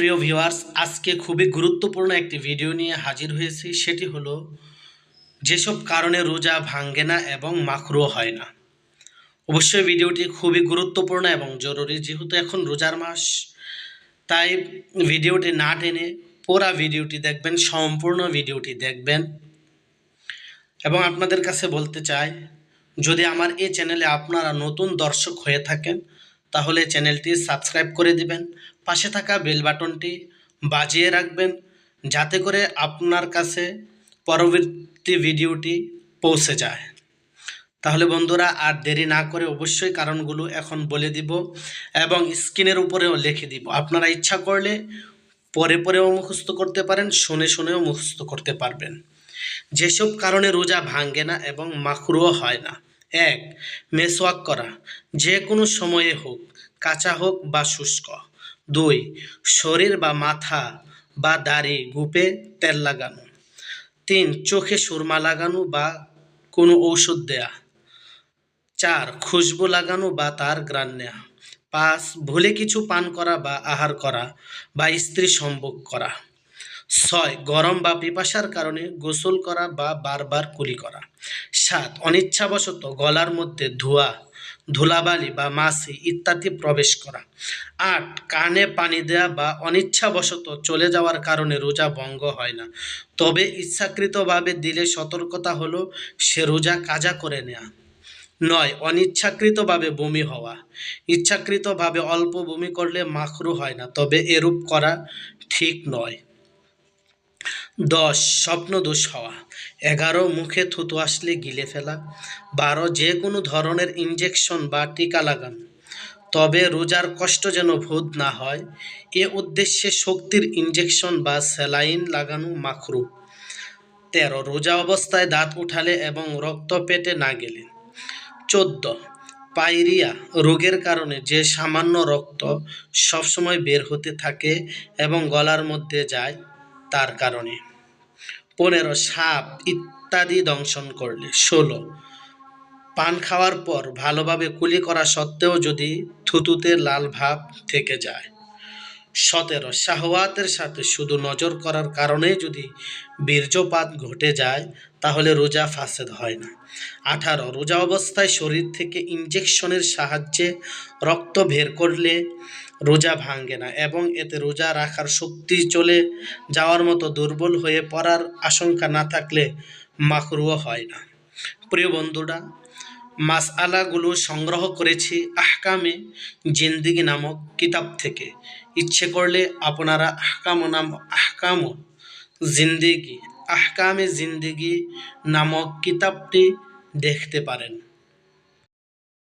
প্রিয় ভিউয়ার্স, আজকে খুবই গুরুত্বপূর্ণ একটি ভিডিও নিয়ে হাজির হয়েছি। সেটি হলো, যেসব কারণে রোজা ভাঙ্গে না এবং মাখরুও হয় না। অবশ্যই ভিডিওটি খুবই গুরুত্বপূর্ণ এবং জরুরি। যেহেতু এখন রোজার মাস, তাই ভিডিওটি না টেনে পুরা ভিডিওটি দেখবেন, সম্পূর্ণ ভিডিওটি দেখবেন। এবং আপনাদের কাছে বলতে চাই, যদি আমার এই চ্যানেলে আপনারা নতুন দর্শক হয়ে থাকেন তাহলে চ্যানেলটি সাবস্ক্রাইব করে দিবেন, পাশে থাকা বেল বাটনটি বাজিয়ে রাখবেন, যাতে করে আপনার কাছে পরবর্তী ভিডিওটি পৌঁছে যায়। তাহলে বন্ধুরা, আর দেরি না করে অবশ্যই কারণগুলো এখন বলে দিব এবং স্ক্রিনের উপরেও লিখে দিব। আপনারা ইচ্ছা করলে পরে পরেও মুখস্থ করতে পারেন, শুনে শুনেও মুখস্থ করতে পারবেন। যেসব কারণে রোজা ভাঙ্গে না এবং মাখরুও হয় না এক, মেসওয়াক করা, যে কোনো সময়ে হোক, কাঁচা হোক বা শুষ্ক। দুই, শরীর বা মাথা বা দাড়ি গুপে তেল লাগানো। তিন, চোখে সুরমা লাগানো বা কোনো ঔষধ দেয়া। চার, খুশবু লাগানো বা তার গ্রান নেওয়া পাঁচ, ভুলে কিছু পান করা বা আহার করা বা স্ত্রী সম্ভোগ করা। ছয়, গরম বা পিপাসার কারণে গোসল করা বা বারবার কুলি করা। সাত, অনিচ্ছাবশত গলার মধ্যে ধোয়া, ধুলাবালি বা মাছি ইত্যাদি প্রবেশ করা। আট, কানে পানি দেয়া বা অনিচ্ছাবশত চলে যাওয়ার কারণে রোজা ভঙ্গ হয় না। তবে ইচ্ছাকৃতভাবে দিলে সতর্কতা হলো সে রোজা কাজা করে নেয়া। নয়, অনিচ্ছাকৃতভাবে বমি হওয়া। ইচ্ছাকৃতভাবে অল্প বমি করলে মাখরু হয় না, তবে এরূপ করা ঠিক নয়। দশ, স্বপ্ন দোষ হওয়া। এগারো, মুখে থুতু আসলে গিলে ফেলা। বারো, যে কোনো ধরনের ইঞ্জেকশন বা টিকা লাগানো। তবে রোজার কষ্ট যেন ভোদ না হয়, এ উদ্দেশ্যে শক্তির ইঞ্জেকশন বা স্যালাইন লাগানো মাখরু তেরো, রোজা অবস্থায় দাঁত উঠালে এবং রক্ত পেটে না গেলে। চোদ্দ পাইরিয়া রোগের কারণে যে সামান্য রক্ত সবসময় বের হতে থাকে এবং গলার মধ্যে যায়, তার কারণে। পনেরো সাপ ইত্যাদি দংশন করলে। ষোলো। পান খাওয়ার পর ভালোভাবে কুলি করা সত্ত্বেও যদি থুতুতে লাল ভাব থেকে যায়। সতেরো। শাহওয়াতের সাথে শুধু নজর করার কারণে যদি বীর্যপাত ঘটে যায় তাহলে রোজা ফাসেদ হয় না। আঠারো, রোজা অবস্থায় শরীর থেকে ইঞ্জেকশনের সাহায্যে রক্ত বের করলে রোজা ভাঙ্গে না এবং এতে রোজা রাখার শক্তি চলে যাওয়ার মতো দুর্বল হয়ে পড়ার আশঙ্কা না থাকলে মাকরুও হয় না। প্রিয় বন্ধুরা, মাসআলাগুলো সংগ্রহ করেছি আহকামে জিন্দিগি নামক কিতাব থেকে। ইচ্ছে করলে আপনারা আহকাম নাম আহকাম জিন্দিগি আহকামে জিন্দিগি নামক কিতাবটি দেখতে পারেন।